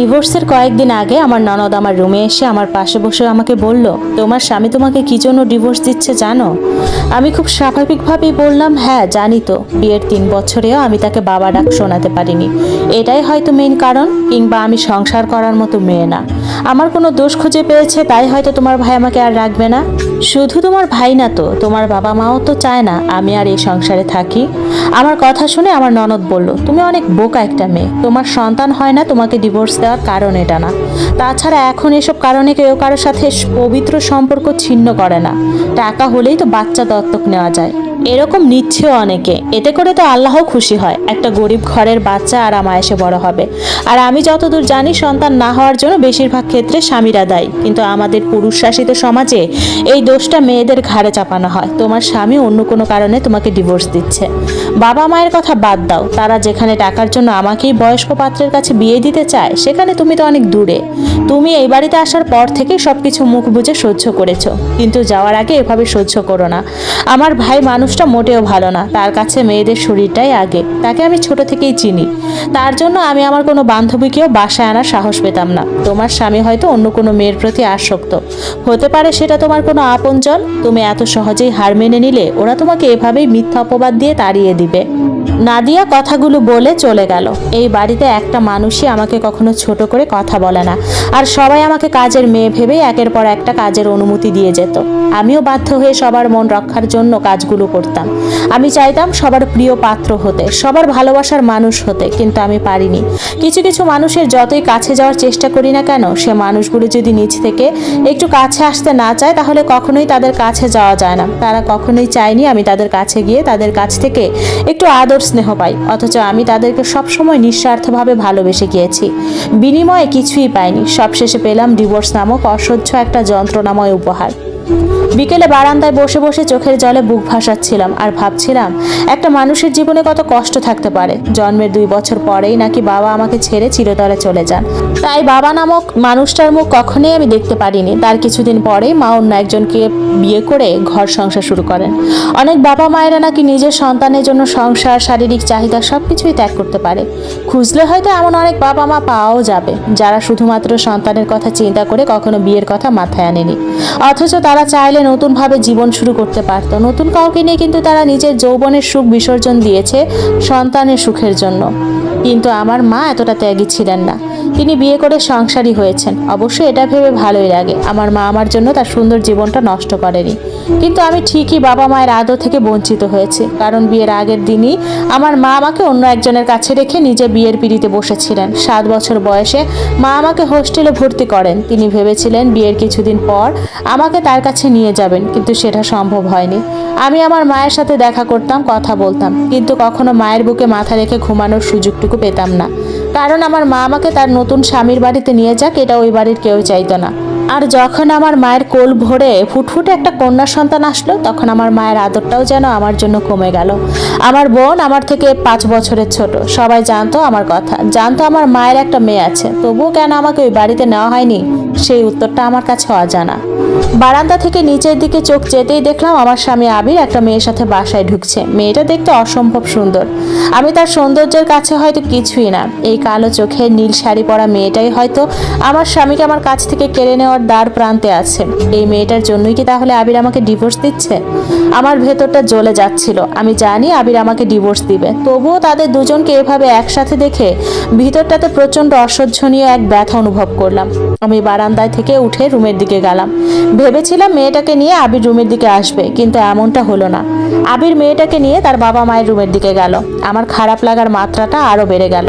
ডিভোর্সের কয়েকদিন আগে আমার ননদ আমার রুমে এসে আমার পাশে বসে আমাকে বলল, তোমার স্বামী তোমাকে কি জন্য ডিভোর্স দিচ্ছে জানো? আমি খুব স্বাভাবিকভাবেই বললাম হ্যাঁ জানি তো। বিয়ের তিন বছরেও আমি তাকে বাবা ডাক শোনাতে পারিনি। এটাই হয়তো মেইন কারণ কিংবা আমি সংসার করার মতো মেয়ে না। আমার কোনো দোষ খুঁজে পেয়েছে, তাই হয়তো তোমার ভাই আমাকে আর রাখবে না। শুধু তোমার ভাই না তো, তোমার বাবা মাও তো চায় না আমি আর এই সংসারে থাকি। আমার কথা শুনে আমার ননদ বলল, তুমি অনেক বোকা একটা মেয়ে। তোমার সন্তান হয় না তোমাকে ডিভোর্স দেওয়ার কারণ এটা না। তাছাড়া এখন এসব কারণে কেউ কারোর সাথে পবিত্র সম্পর্ক ছিন্ন করে না। টাকা হলেই তো বাচ্চা দত্তক নেওয়া যায়। এরকম নিচ্ছেও অনেকে। এতে করে তো আল্লাহ খুশি হয়। একটা গরিব ঘরের বাচ্চা আর আমায় এসে বড় হবে। আর আমি যতদূর জানি, সন্তান না হওয়ার জন্য বেশিরভাগ ক্ষেত্রে স্বামীরা দায়ী। কিন্তু আমাদের পুরুষ শাসিত সমাজে এই দোষটা মেয়েদের ঘাড়ে চাপানো হয়। তোমার স্বামী অন্য কোনো কারণে তোমাকে ডিভোর্স দিচ্ছে। বাবা মায়ের কথা বাদ দাও। তারা যেখানে টাকার জন্য আমাকেই বয়স্ক পাত্রের কাছে বিয়ে দিতে চায়, সেখানে তুমি তো অনেক দূরে। তুমি এই বাড়িতে আসার পর থেকে সবকিছু মুখ বুঝে সহ্য করেছ। কিন্তু যাওয়ার আগে এভাবে সহ্য করো না। আমার ভাই মানুষটা মোটেও ভালো না। তার কাছে মেয়েদের শরীরটাই আগে। তাকে আমি ছোট থেকেই চিনি। তার জন্য আমি আমার কোনো বান্ধবীকেও বাসায় আনার সাহস পেতাম না। তোমার স্বামী হয়তো অন্য কোনো মেয়ের প্রতি আসক্ত। হতে পারে সেটা তোমার কোনো আপনজন। তুমি এত সহজেই হার মেনে নিলে ওরা তোমাকে এভাবেই মিথ্যা অপবাদ দিয়ে তাড়িয়ে দিবে। নাদিয়া কথাগুলো বলে চলে গেল। এই বাড়িতে একটা মানুষই আমাকে কখনো ছোট করে কথা বলে না। আর সবাই আমাকে কাজের মেয়ে ভেবেই একের পর একটা কাজের অনুমতি দিয়ে যেত। আমিও বাধ্য হয়ে সবার মন রক্ষার জন্য কাজগুলো করতাম। আমি চাইতাম সবার প্রিয় পাত্র হতে, সবার ভালোবাসার মানুষ হতে, কিন্তু আমি পারিনি। কিছু কিছু মানুষের যতই কাছে যাওয়ার চেষ্টা করি না কেন, সে মানুষগুলো যদি নিচ থেকে একটু কাছে আসতে না চায়, তাহলে কখনোই তাদের কাছে যাওয়া যায় না। তারা কখনোই চায়নি আমি তাদের কাছে গিয়ে তাদের কাছ থেকে একটু আদর স্নেহ পাই, অথচ আমি তাদেরকে সবসময় নিঃস্বার্থভাবে ভালোবেসে গিয়েছি। বিনিময়ে কিছুই পাইনি। সবশেষে পেলাম ডিভোর্স নামক অসহ্য একটা যন্ত্রণাময় উপহার। বিকেলে বারান্দায় বসে বসে চোখের জলে বুক ভাসাচ্ছিলাম আর ভাবছিলাম, একটা মানুষের জীবনে কত কষ্ট থাকতে পারে। জন্মের দুই বছর পরেই নাকি বাবা আমাকে ছেড়ে চিরতরে চলে যান। তাই বাবা নামক মানুষটার মুখ কখনোই আমি দেখতে পারিনি। তার কিছুদিন পরেই মা অন্য একজনকে বিয়ে করে ঘর সংসার শুরু করেন। অনেক বাবা মায়েরা নাকি নিজের সন্তানের জন্য সংসার, শারীরিক চাহিদা সব কিছুই ত্যাগ করতে পারে। খুঁজলে হয়তো এমন অনেক বাবা মা পাওয়াও যাবে, যারা শুধুমাত্র সন্তানের কথা চিন্তা করে কখনো বিয়ের কথা মাথায় আনেনি। অথচ তারা চাইলে নতুনভাবে জীবন শুরু করতে পারত। নতুন কাউকে নিয়ে কিন্তু তারা নিজের যৌবনের সুখ বিসর্জন দিয়েছে সন্তানের সুখের জন্য। কিন্তু আমার মা এতটা ত্যাগী ছিলেন না। তিনি বিয়ে করে সংসারী হয়েছেন। অবশ্যই এটা ভেবে ভালোই লাগে। আমার মা আমার জন্য তার সুন্দর জীবনটা নষ্ট করেনি। কিন্তু আমি ঠিকই বাবা মায়ের আদর থেকে বঞ্চিত হয়েছে। কারণ বিয়ের আগের দিনই আমার মা আমাকে অন্য একজনের কাছে রেখে নিজে বিয়ের পিড়িতে বসেছিলেন। সাত বছর বয়সে মা আমাকে হোস্টেলে ভর্তি করেন। তিনি ভেবেছিলেন বিয়ের কিছুদিন পর আমাকে তার কাছে নিয়ে যাবেন, কিন্তু সেটা সম্ভব হয়নি। আমি আমার মায়ের সাথে দেখা করতাম, কথা বলতাম। কিন্তু কখনো মায়ের বুকে মাথা রেখে ঘুমানোর সুযোগটুকু পেতাম না। কারণ আমার মা আমাকে তার নতুন স্বামীর বাড়িতে নিয়ে যাক, এটা ওই বাড়ির কেউ চাইতো না। আর যখন আমার মায়ের কোল ভরে ফুটফুটে একটা কন্যা সন্তান আসলো, তখন আমার মায়ের আদরটাও যেন আমার জন্য কমে গেল। আমার বোন আমার থেকে পাঁচ বছরের ছোট। সবাই জানতো আমার কথা, জানতো আমার মায়ের একটা মেয়ে আছে। তবুও কেন আমাকে ওই বাড়িতে নেওয়া হয়নি? সেই উত্তরটা আমার কাছে অজানা। বারান্দা থেকে নিচের দিকে চোখ যেতেই দেখলাম আমার স্বামী আবির একটা মেয়ের সাথে বাসায় ঢুকছে। মেয়েটা দেখতে অসম্ভব সুন্দর। আমি তার সৌন্দর্যের কাছে হয়তো কিছুই না। এই কালো চোখে নীল শাড়ি পরা মেয়েটাই হয়তো আমার স্বামীকে আমার কাছ থেকে কেড়ে নেওয়ার দ্বার প্রান্তে আছে। এই মেয়েটার জন্যই কি তাহলে আবির আমাকে ডিভোর্স দিচ্ছে? আমার ভেতরটা জ্বলে যাচ্ছিল। আমি জানি আবির আমাকে ডিভোর্স দিবে। তবুও তাদের দুজনকে এভাবে একসাথে দেখে ভিতরটাতে প্রচণ্ড অসহ্যনীয় এক ব্যথা অনুভব করলাম। আমি বারান্দায় থেকে উঠে রুমের দিকে গেলাম। ভেবেছিলাম মেয়েটাকে নিয়ে আবির রুমের দিকে আসবে, কিন্তু এমনটা হলো না। আবির মেয়েটাকে নিয়ে তার বাবা মায়ের রুমের দিকে গেল। আমার খারাপ লাগার মাত্রাটা আরও বেড়ে গেল।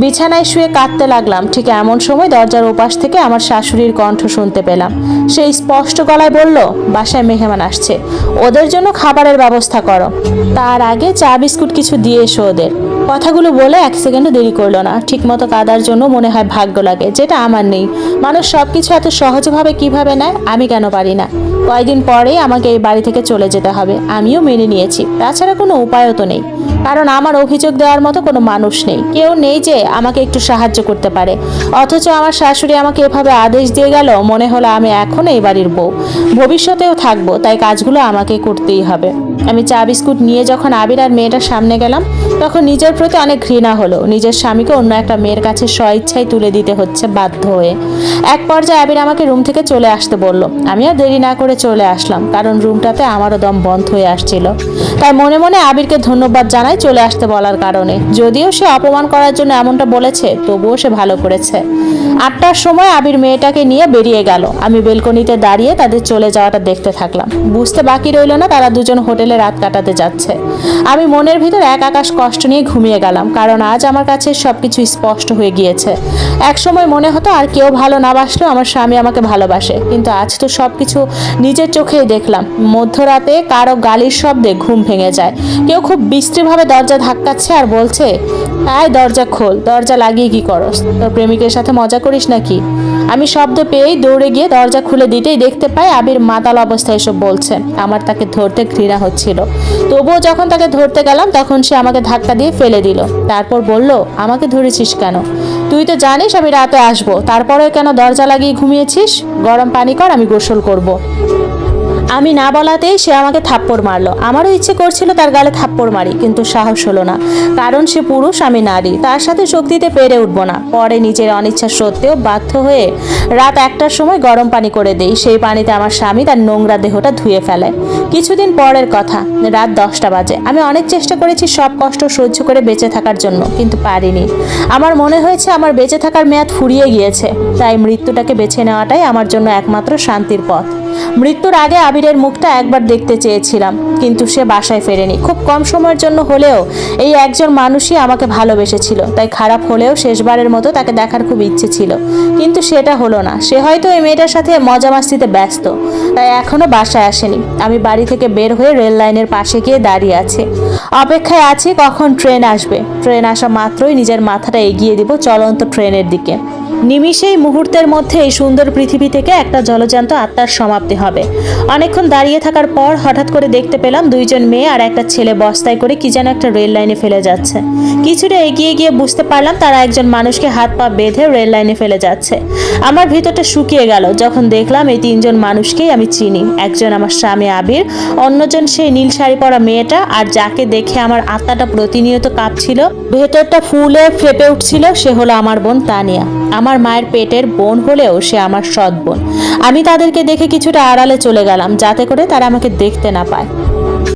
বিছানায় শুয়ে কাঁদতে লাগলাম, ঠিক এমন সময় দরজার ওপাশ থেকে আমার শাশুড়ির কণ্ঠ শুনতে পেলাম। সেই স্পষ্ট গলায় বলল, বাসায় মেহমান আসছে। ওদের জন্য খাবারের ব্যবস্থা করো। তার আগে চা বিস্কুট কিছু দিয়ে এসো ওদের। কথাগুলো বলে এক সেকেন্ডও দেরি করল না। ঠিকমতো কাদার জন্য মনে হয় ভাগ্য লাগে, যেটা আমার নেই। মানুষ সব কিছু এত সহজভাবে কীভাবে নেয়, আমি কেন পারি না? কয়েকদিন পরেই আমাকে এই বাড়ি থেকে চলে যেতে হবে, আমিও মেনে নিয়েছি। তাছাড়া কোনো উপায়ও তো নেই। কারণ আমার অভিযোগ দেওয়ার মতো কোনো মানুষ নেই। কেউ নেই যে আমাকে একটু সাহায্য করতে পারে। অথচ আমার শাশুড়ি আমাকে এভাবে আদেশ দিয়ে গেল, মনে হলো আমি এখন এই বাড়ির বউ। ভবিষ্যতেও থাকব, তাই কাজগুলো আমাকে করতেই হবে। আমি চা বিস্কুট নিয়ে যখন আবির আর মেয়েটার সামনে গেলাম, তখন নিজের প্রতি অনেক ঘৃণা হলো। নিজের স্বামীকে অন্য একটা মেয়ের কাছে স্বইচ্ছায় তুলে দিতে হচ্ছে বাধ্য হয়ে। এক পর্যায়ে আবির আমাকে রুম থেকে চলে আসতে বলল, আমি আর দেরি না করে চলে আসলাম, কারণ রুমটাতে আমারও দম বন্ধ হয়ে আসছিল। তাই মনে মনে আবিরকে ধন্যবাদ জানাই চলে আসতে বলার কারণে। যদিও সে অপমান করার জন্য এমনটা বলেছে, তবুও সে ভালো করেছে। আটটার সময় আবির মেয়েটাকে নিয়ে বেরিয়ে গেল। আমি বেলকনিতে দাঁড়িয়ে তাদের চলে যাওয়াটা দেখতে থাকলাম। বুঝতে বাকি রইল না, তারা দুজন হোটেলে রাত কাটাতে যাচ্ছে। আমি মনের ভিতর এক আকাশ কষ্ট নিয়ে ঘুমিয়ে গেলাম, কারণ আজ আমার কাছে সবকিছু স্পষ্ট হয়ে গিয়েছে। এক সময় মনে হতো আর কেউ ভালো না বাসলেও আমার স্বামী আমাকে ভালোবাসে। কিন্তু আজ তো সব কিছু নিজের চোখেই দেখলাম। মধ্যরাতে কারও গালির শব্দে ঘুম ভেঙে যায়। কেউ খুব বিশ্রীভাবে দরজা ধাক্কাচ্ছে আর বলছে আয় দরজা খোল, দরজা লাগিয়ে কি করস? তোর প্রেমিকের সাথে মজা করিস নাকি? আমি শব্দ পেয়েই দৌড়ে গিয়ে দরজা খুলে দিতেই দেখতে পাই আবির মাতাল অবস্থায় এসব বলছে আমার তাকে ধরতে ঘৃণা হচ্ছিল। তবুও যখন তাকে ধরতে গেলাম, তখন সে আমাকে ধাক্কা দিয়ে ফেলে দিল। তারপর বলল, আমাকে ধরেছিস কেন? তুই তো জানিস আমি রাতে আসব তারপরে কেন দরজা লাগিয়ে ঘুমিয়েছিস গরম পানি কর আমি গোসল করব। আমি না বলাতেই সে আমাকে থাপ্পড় মারলো। আমারও ইচ্ছে করছিল তার গালে থাপ্পড় মারি, কিন্তু সাহস হলো না। কারণ সে পুরুষ, আমি নারী। তার সাথে শক্তিতে পেরে উঠবো না। পরে নিজের অনিচ্ছা সত্ত্বেও বাধ্য হয়ে রাত একটার সময় গরম পানি করে দেই। সেই পানিতে আমার স্বামী তার নোংরা দেহটা ধুয়ে ফেলে। কিছুদিন পরের কথা, রাত দশটা বাজে। আমি অনেক চেষ্টা করেছি সব কষ্ট সহ্য করে বেঁচে থাকার জন্য, কিন্তু পারিনি। আমার মনে হয়েছে আমার বেঁচে থাকার মেয়াদ ফুরিয়ে গিয়েছে। তাই মৃত্যুটাকে বেছে নেওয়াটাই আমার জন্য একমাত্র শান্তির পথ। মৃত্যুর আগে আবিরের মুখটা একবার দেখতে চেয়েছিলাম, কিন্তু সে বাসায় ফেরেনি। খুব কম সময়ের জন্য হলেও এই একজন মানুষই আমাকে ভালোবেসেছিল, তাই খারাপ হলেও শেষবারের মতো তাকে দেখার খুব ইচ্ছে ছিল। কিন্তু সেটা হলো না। সে হয়তো এই মেয়েটার সাথে মজা মাস্তিতে ব্যস্ত, তাই এখনও বাসায় আসেনি। আমি বাড়ি থেকে বের হয়ে রেল লাইনের পাশে গিয়ে দাঁড়িয়ে আছি। অপেক্ষায় আছি কখন ট্রেন আসবে। ট্রেন আসা মাত্রই নিজের মাথাটা এগিয়ে দিব চলন্ত ট্রেনের দিকে। নিমিষেই মুহূর্তের মধ্যে এই সুন্দর পৃথিবী থেকে একটা জলজান্ত আত্মার সমাপ্তি হবে। অনেকক্ষণ দাঁড়িয়ে থাকার পর হঠাৎ করে দেখতে পেলাম দুইজন মেয়ে আর একটা ছেলে বস্তায় করে কি যেন একটা রেল লাইনে ফেলে যাচ্ছে। কিছুটা এগিয়ে গিয়ে বুঝতে পারলাম তারা একজন মানুষকে হাত পা বেঁধে রেল লাইনে ফেলে যাচ্ছে। আমার ভিতরটা শুকিয়ে গেল। যখন দেখলাম এই তিনজন মানুষকেই আমি চিনি। একজন আমার স্বামী আবির, অন্যজন সেই নীল শাড়ি পরা মেয়েটা আর যাকে দেখে আমার আত্মাটা প্রতিনিয়ত কাঁপছিল, ভেতরটা ফুলে ফেপে উঠছিল, সে হলো আমার বোন তানিয়া। আমার মায়ের পেটের বোন হলেও সে আমার সৎ বোন। আমি তাদেরকে দেখে কিছুটা আড়ালে চলে গেলাম, যাতে করে তারা আমাকে দেখতে না পায়।